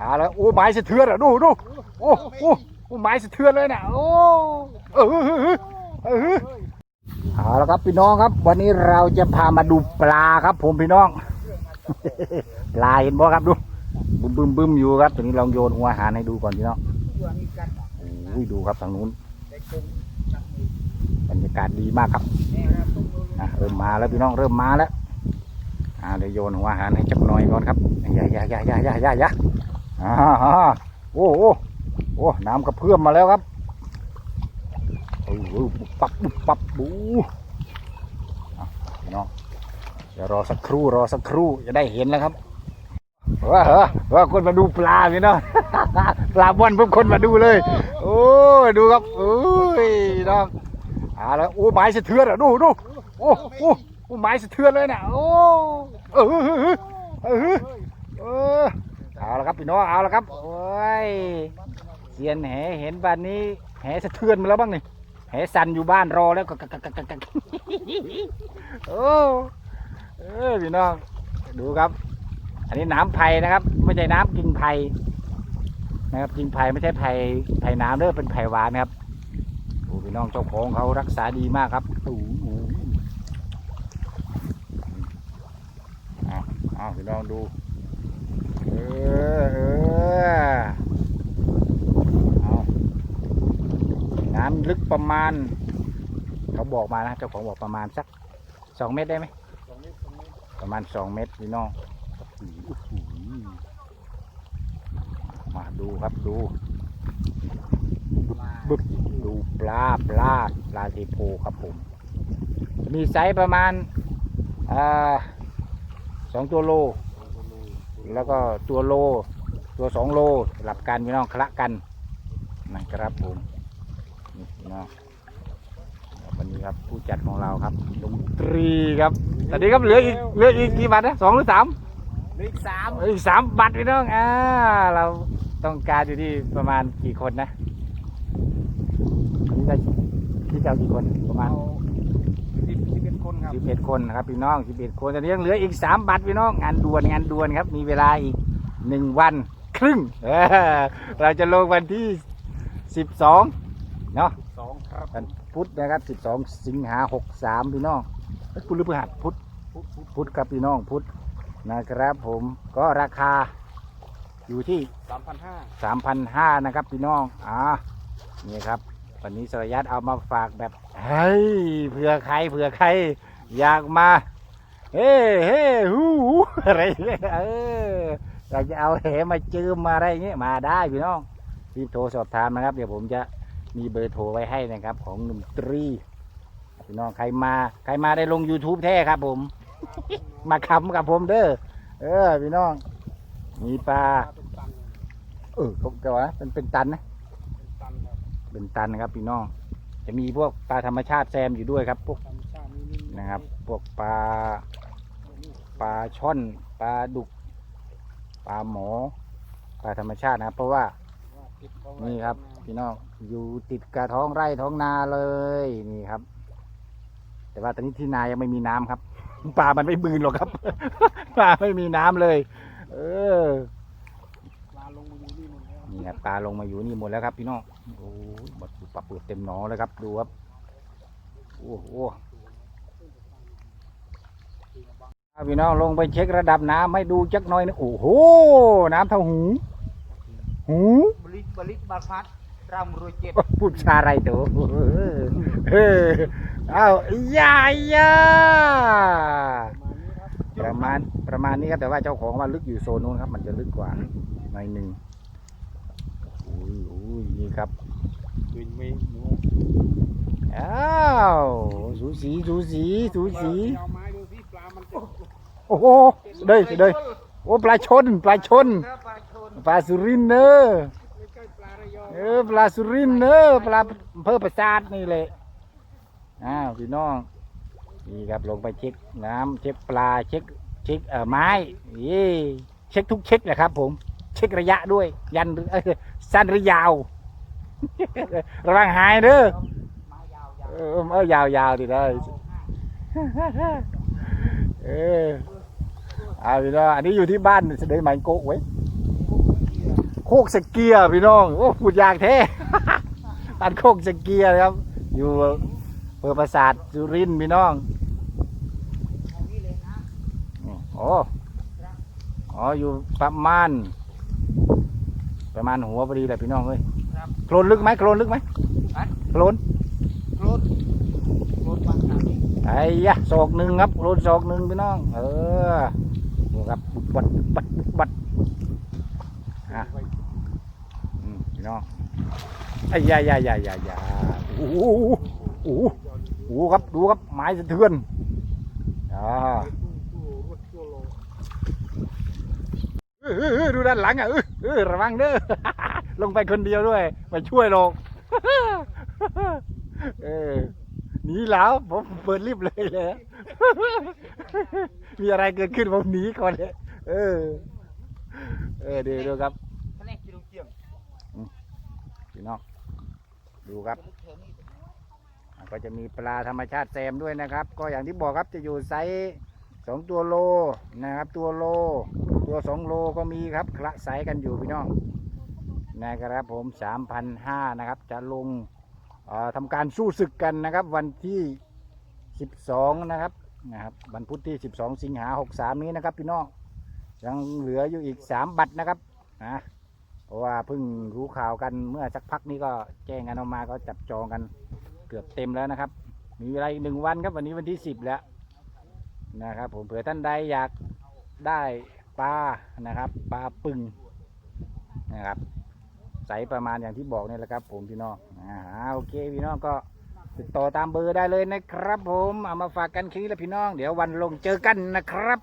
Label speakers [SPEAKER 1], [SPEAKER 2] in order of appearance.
[SPEAKER 1] อ่าแล้วโอ้ไม้สะเทือนอะดูดูโอ้โอ้โอ้ไม้สะเทือนเลยน่ะโอ้เออเออเออเอาละครับพี่น้องครับ วันนี้เราจะพามาดูปลาครับ ผมพี่น้อง ปลาเห็นบ่ครับดูบึมบึมบึมอยู่ครับตอนนี้ลองโยนหัวอาหารให้ดูก่อนพี่น้องโอ้ยดูครับทางนู้นบรรยากาศดีมากครับเริ่มมาแล้วพี่น้องเริ่มมาแล้วเดี๋ยวโยนหัวอาหารให้จับหน่อยก่อนครับอย่าอย่าอย่าอย่าอย่าอย่า อ่าอ่าโอ้โอ้โอ้น้ำกระเพื่อมมาแล้วครับโอ้โหบุปับบุปับบูพี่น้องเดี๋ยวรอสักครู่รอสักครู่จะได้เห็นแล้วครับว่าเหรอว่าคนมาดูปลาพี่น้องปลาบ้วนปุ๊บคนมาดูเลย โอ้ยดูครับโอ้ยน้องอ่าแล้วโอ้ไม้สะเทือนอะดูดูโอ้โอ้โอ้ไม้สะเทือนเลยนะโอ้เออเออเออ เอาละครับพี่น้องเอาละครับ โอ้ยเซียนแหเห็นบ้านนี้ แหสะเทือนมาแล้วบ้างนี่แหสันอยู่บ้านรอแล้วก็โอ้เออพี่น้องดูครับ อันนี้น้ำไผ่นะครับ ไม่ใช่น้ำกิ่งไผ่นะครับกิ่งไผ่ไม่ใช่ไผ่ไผ่น้ำเด้อเป็นไผ่หวานนะครับโอ้พี่น้องเจ้าของเขารักษาดีมากครับโอ้โหเอาพี่น้องดู อเออเอาน้ำลึกประมาณ เขาบอกมานะเจ้าของบอกประมาณสักสองเมตรได้ไหมประมาณสองเมตรพี่น้องมาดูครับดูบึบดูปลาปลาปลาเทโพครับผม มีไซส์ประมาณอ่าสองตัวโล แล้วก็ตัวโล ตัวสองโลสลับกันพี่น้องคละกันนะครับผมนี่พี่น้องวันนี้ครับผู้จัดของเราครับดนตรีครับตอนนี้ครับเหลืออีกเหลืออีกกี่บัตรนะสองหรือสาม
[SPEAKER 2] เลขสาม
[SPEAKER 1] เหลืออีกสามบัตรพี่น้องอ่าเราต้องการอยู่ที่ประมาณกี่คนนะนี่จะที่จะเอากี่คนประมาณ
[SPEAKER 2] สิบสิบเอ็ดคนครับ
[SPEAKER 1] สิบเอ็ดคนนะครับพี่น้องสิบเอ็ดคนตอนนี้ยังเหลืออีกสามบัตรพี่น้องงานด่วนงานด่วนครับ มีเวลาอีกหนึ่งวันครึ่งเออเราจะลงวันที่สิบสองเนาะ
[SPEAKER 2] สองครับ
[SPEAKER 1] วันพุธนะครับสิบสองสิงหาหกสามพี่น้องเอ้ยพุธหรือพฤหัสพุธ
[SPEAKER 2] พุทธพุทธ
[SPEAKER 1] พุธครับพี่น้องพุธนะครับ ผมก็ราคาอยู่ที่
[SPEAKER 2] สามพันห้า
[SPEAKER 1] สามพันห้านะครับพี่น้องอ่านี่ครับวันนี้สรยัตเอามาฝากแบบเฮ้ยเผื่อใครเผื่อใคร อยากมา เฮ้เฮ้ฮู้อะไรเนี่ยเอออยากจะเอาแหมาจืมมาอะไรเงี้ยมาได้พี่น้องรีบโทรสอบถามนะครับ เดี๋ยวผมจะมีเบอร์โทรไว้ให้นะครับ ของหนุ่มตรีพี่น้องใครมา ใครมาได้ลง YouTube แท้ครับผม มาคำกับผมเด้อเออพี่น้อง มีปลา
[SPEAKER 2] เอ
[SPEAKER 1] อเขาจะว่าเป็นเป็นตันนะ
[SPEAKER 2] เป็นตันครับ
[SPEAKER 1] เป็นตันนะครับพี่น้อง จะมีพวกปลาธรรมชาติแซมอยู่ด้วยครับพวก
[SPEAKER 2] นะ
[SPEAKER 1] ครับพวกปลาปลาช่อนปลาดุกปลาหมอปลาธรรมชาตินะครับ เพราะว่านี่ครับพี่น้องอยู่ติดกับท้องไร่ท้องนาเลยนี่ครับ แต่ว่าตอนนี้ที่นายังไม่มีน้ำครับปลามันไม่บืนหรอกครับปลาไม่มีน้ำเลย เออ
[SPEAKER 2] ปลาลงมาอยู่นี่หมดแล้ว
[SPEAKER 1] นี่ครับปลาลงมาอยู่นี่หมดแล้วครับ พี่น้องโอ้ยบัดปลาเปลือกเต็มหนองเลยครับดูครับโอ้โห พี่น้องลงไปเช็คระดับน้ำให้ดูจักหน่อยนะโอ้โห น้ำเท่าหู หู
[SPEAKER 2] บริบริบาพัดรำรวยเจ็ด
[SPEAKER 1] พูดชาอะไรตัวเออเอายายา
[SPEAKER 2] ประมาณนี้ครับ
[SPEAKER 1] ประมาณประมาณนี้ครับแต่ว่าเจ้าของว่าลึกอยู่โซนนู้นครับ มันจะลึกกว่าหน่อยหนึ่งอุ้ยอุ้ยนี่ครับ
[SPEAKER 2] เป็นไม่หมู
[SPEAKER 1] อ้าวสูสีสูสีสูสี โอ้โหเด้ยเด้ยโอ้ปลาชนปลาชน
[SPEAKER 2] ปลา
[SPEAKER 1] สุรินเนอ
[SPEAKER 2] ระยอง
[SPEAKER 1] เออปลาสุรินเนอปลาอำเภอประสาทนี่แหละอ้าวพี่น้องนี่ครับลงไปเช็คน้ำเช็คปลาเช็คเช็คเอ่อไม้ยี่เช็คทุกเช็คแหละครับ ผม เช็คระยะด้วย ยันสั้นหรือยาว ระวังหายเด้อ
[SPEAKER 2] ไม้ยาว
[SPEAKER 1] เออยาวยาวดีได้เออ อาพี่น้องอันนี้อยู่ที่บ้านเสด็จไหมโกะไว้ยโคกสะเกียร์พี่น้องโอ้พูดยากแท้บ้านโคกสะเกียร์ครับ อยู่อำเภอปราสาทสุรินทร์พี่น้อง
[SPEAKER 2] เอานี่เลยนะ
[SPEAKER 1] นี่โอ้อ๋ออยู่ประมาณ ประมาณหัวพอดีเลยพี่น้องเอ้ย
[SPEAKER 2] ครับ
[SPEAKER 1] โคลนลึกไหมโคลนลึกไหม
[SPEAKER 2] ฮะ
[SPEAKER 1] โคลน
[SPEAKER 2] รถรถบางครั้งนี่
[SPEAKER 1] ไอ้ยะศอกหนึ่งครับโคลนศอกหนึ่งพี่น้อง เออดูครับบุบบัดบุบบัดบุบบัดอะอืมพี่ น้องไอ้ยายายายายาโอ้โหโอ้โหโอ้โหครับดูครับไม้สะเทือนอ่าเออดูด้านหลังอะเออระวังเด้อลงไปคนเดียวด้วยไปช่วยหรอกเออหนีแล้วผมเปิดรีบเลยเลยมีอะไรเกิดขึ้นผมหนีก่อนเลยเออ เออเดี๋ยวดูครับ
[SPEAKER 2] คะแนนกิโลเกียง
[SPEAKER 1] พี่น้องดูครับ
[SPEAKER 2] ก็
[SPEAKER 1] จะมีปลาธรรมชาติแซมด้วยนะครับ ก็อย่างที่บอกครับจะอยู่ไซส์สองตัวโลนะครับ ตัวโล ตัวสองโลก็มีครับคละไซส์กันอยู่พี่น้องนะครับผมสามพันห้านะครับ จะลงทำการสู้ศึกกันนะครับ วันที่สิบสองนะครับนะครับวันพุธที่สิบสองสิงหาหกสามนี้นะครับ พี่น้องยังเหลืออยู่อีกสามบัตรนะครับนะ เพราะว่าเพิ่งรู้ข่าวกันเมื่อสักพักนี้ก็แจ้งกันออกมาก็จับจองกันเกือบเต็มแล้วนะครับ มีเวลาอีกหนึ่งวันครับวันนี้วันที่สิบแล้วนะครับ ผมเผื่อท่านใดอยากได้ปลานะครับปลาปึงนะครับใสประมาณอย่างที่บอกนี่แหละครับ ผมพี่น้องอ่าโอเคพี่น้องก็ติดต่อตามเบอร์ได้เลยนะครับ ผมเอามาฝากกันคลิปแล้วพี่น้อง เดี๋ยววันลงเจอกันนะครับ